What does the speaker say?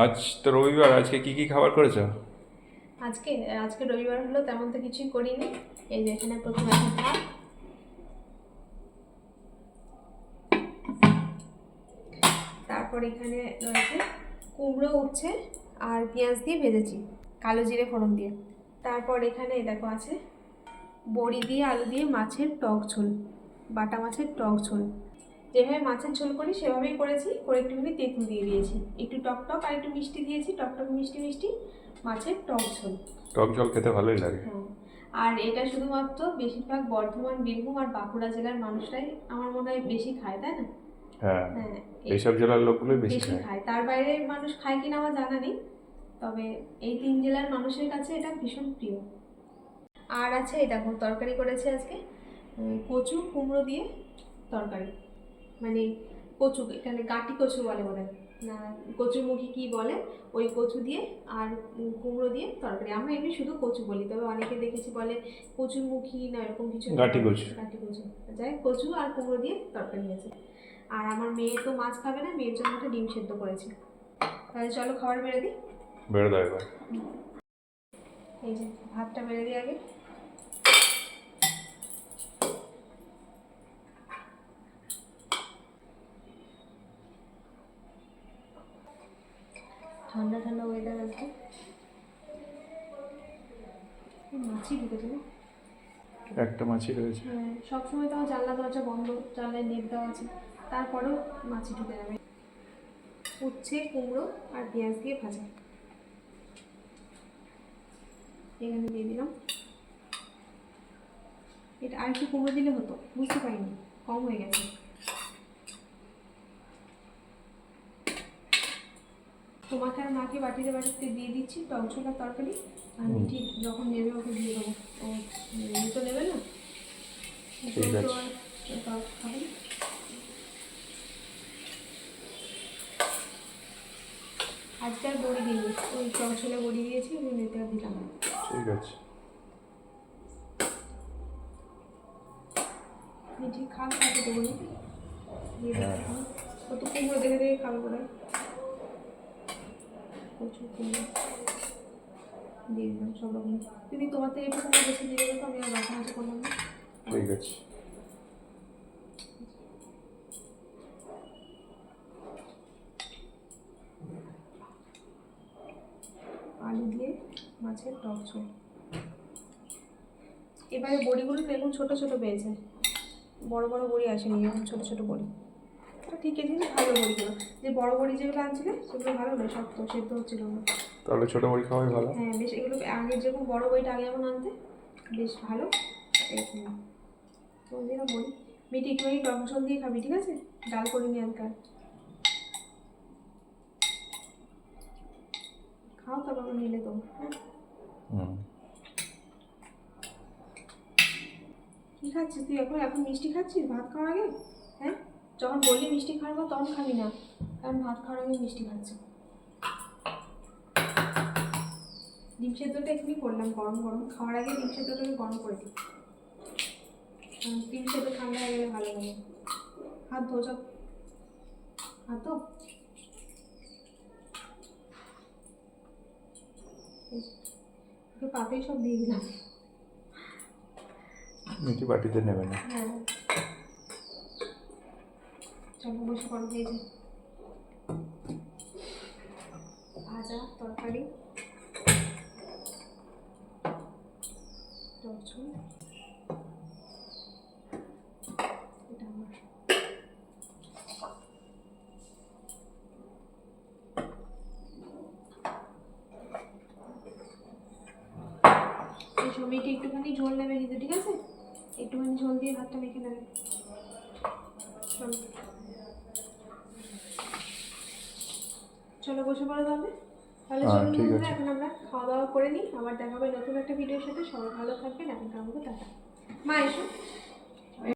আজ তো রবিবার, আজকে কি কি খাবার করেছ? আজকে আজকে রবিবার হলো তেমন তো কিছুই করিনি। এই যে এখানে প্রথমে ভাত। তারপর এখানে রয়েছে কুমড়ো উঠছে আর পেঁয়াজ দিয়ে ভেজেছি, কালো জিরে ফোড়ন দিয়ে। তারপর এখানে দেখো আছে বড়ি দিয়ে, আলু দিয়ে মাছের টক ঝোল, বাটা মাছের টক ঝোল। যেভাবে মাছের ঝোল করি সেভাবেই করেছি। করে একটুখানি তেঁতুল দিয়ে দিয়েছি। একটু টক টক আর একটু মিষ্টি দিয়েছি। টক টক মিষ্টি মিষ্টি মাছের টক ঝোল। টক জল খেতে ভালোই লাগে। হ্যাঁ। আর এটা শুধুমাত্র বেশিরভাগ বর্ধমান বীরভূম আর বাঁকুড়া জেলার মানুষরাই আমার মনে হয় বেশি খায় তাই না? হ্যাঁ। হ্যাঁ এইসব জেলার লোকগুলোই বেশি খায়। খায়। তার বাইরে মানুষ খায় কিনা আমার জানা নেই। তবে এই তিন জেলার মানুষের কাছে এটা ভীষণ প্রিয়। আর আছে এই দেখো তরকারি করেছে আজকে কচু কুমড়ো দিয়ে তরকারি। মানে কচু এখানে গাটি কচু বলে বোধ না কচুমুখী কি বলে? ওই কচু দিয়ে আর কুমড়ো দিয়ে তরকারি। আমরা এমনি শুধু কচু বলি তবে অনেকে দেখেছি বলে কচুমুখী না এরকম কিছু গাঁটি কচু। গাঁটি কচু। যাই কচু আর কুমড়ো দিয়ে তরকারি হয়েছে। আর আমার মেয়ে তো মাছ খাবে না মেয়ের জন্য একটা ডিম সেদ্ধ করেছি। তাহলে চলো খাবার বেড়ে দিই। বেড়ে দাও এবার এই যে ভাতটা বেড়ে দিই আগে। ঠান্ডা ঠান্ডা ওয়েদার আজকে মাছি ঢুকেছে একটা মাছই রয়েছে। হ্যাঁ সবসময় তো জানলা দরজা বন্ধ জানলায় নেট দেওয়া আছে। তারপরেও মাছি ঢুকে যাবে উচ্ছে কুমড়ো আর পেঁয়াজ দিয়ে ভাজা। এখানে দিয়ে দিলাম। এটা আর একটু কুমড়ো দিলে হতো বুঝতে পারিনি কম হয়ে গেছে। তোমাকে আর মাকে বাটিতে বাটিতে দিয়ে দিচ্ছি টক ঝোলার তরকারি আর হুম। মিঠি যখন নেবে ওকে দিয়ে দেবো। ও তো নেবে না? ঠিক আছে। আজকে আর বড়ি দিইনি ওই টক ঝোলে বড়ি দিয়েছি ওই মেয়েতে আর দিলাম না। ঠিক আছে। মিঠি খান খাতে দেবো না। হ্যাঁ। ও তো কুমড়ো দেখে দেখে খাবে বলে? প্রচুর কুমড়ো দিয়ে দিলাম সব রকম। যদি তোমার থেকে একটু কুমড়ো বেশি দিয়ে দেবো আমি আর মাঝে করলাম না। ঠিক আছে। আলু দিয়ে মাছের টক ঝোল। এবারে বড়িগুলো দেখুন ছোটো ছোটো পেয়েছে। বড় বড় বড়ি আসেনি এরকম ছোটো ছোটো বড়ি। ঠিক আছে ভালো বড়িগুলো যে বড় বড়ি যেগুলো আনছিলে সেগুলো ভালো নয় শক্ত সেদ্ধ হচ্ছিল না তাহলে ছোট মুড়ি খাওয়াই ভালো। হ্যাঁ বেশ এগুলো আগে যেরকম বড় বইটা আগে যেমন আনতে বেশ ভালো। বন্ধুরা বলি মিটি একটুখানি টক ঝোল দিয়ে খাবি ঠিক আছে? ডাল করিনি আজকাল খাও তারপর নিলে দেবো হ্যাঁ। কী খাচ্ছিস তুই এখন? এখন মিষ্টি খাচ্ছিস? ভাত খাওয়ার আগে? হ্যাঁ? যখন বলি মিষ্টি পর তখন খাবি না। কারণ ভাত খাওয়ার আগে মিষ্টি খাচ্ছে। ডিম সেদ্ধটা এখনই করলাম গরম গরম। খাওয়ার আগে ডিম সেদ্ধটা আমি গরম করে দিই। কারণ ডিম সেদ্ধ ঠান্ডা হয়ে গেলে ভালো লাগে হাত ধো সব হাত ধো। পাতেই সব দিয়ে দিলাম। মিটি বাটিতে নেবে না। হ্যাঁ। চলো বসে এই যে ভাজা তরকারি টক ঝোল এটা আমার। একটুখানি ঝোল নেবে কিন্তু, ঠিক আছে? একটুখানি ঝোল দিয়ে ভাতটা মেখে নেবে। চলো। চলো বসে পড়ো তাহলে। তাহলে চলো চলুন ঠিক আছে। এখন আমরা খাওয়া দাওয়া করে নিই। আবার দেখা হবে নতুন একটা ভিডিওর সাথে। সবাই ভালো থাকবেন এখন মতো টাটা। মা এসো।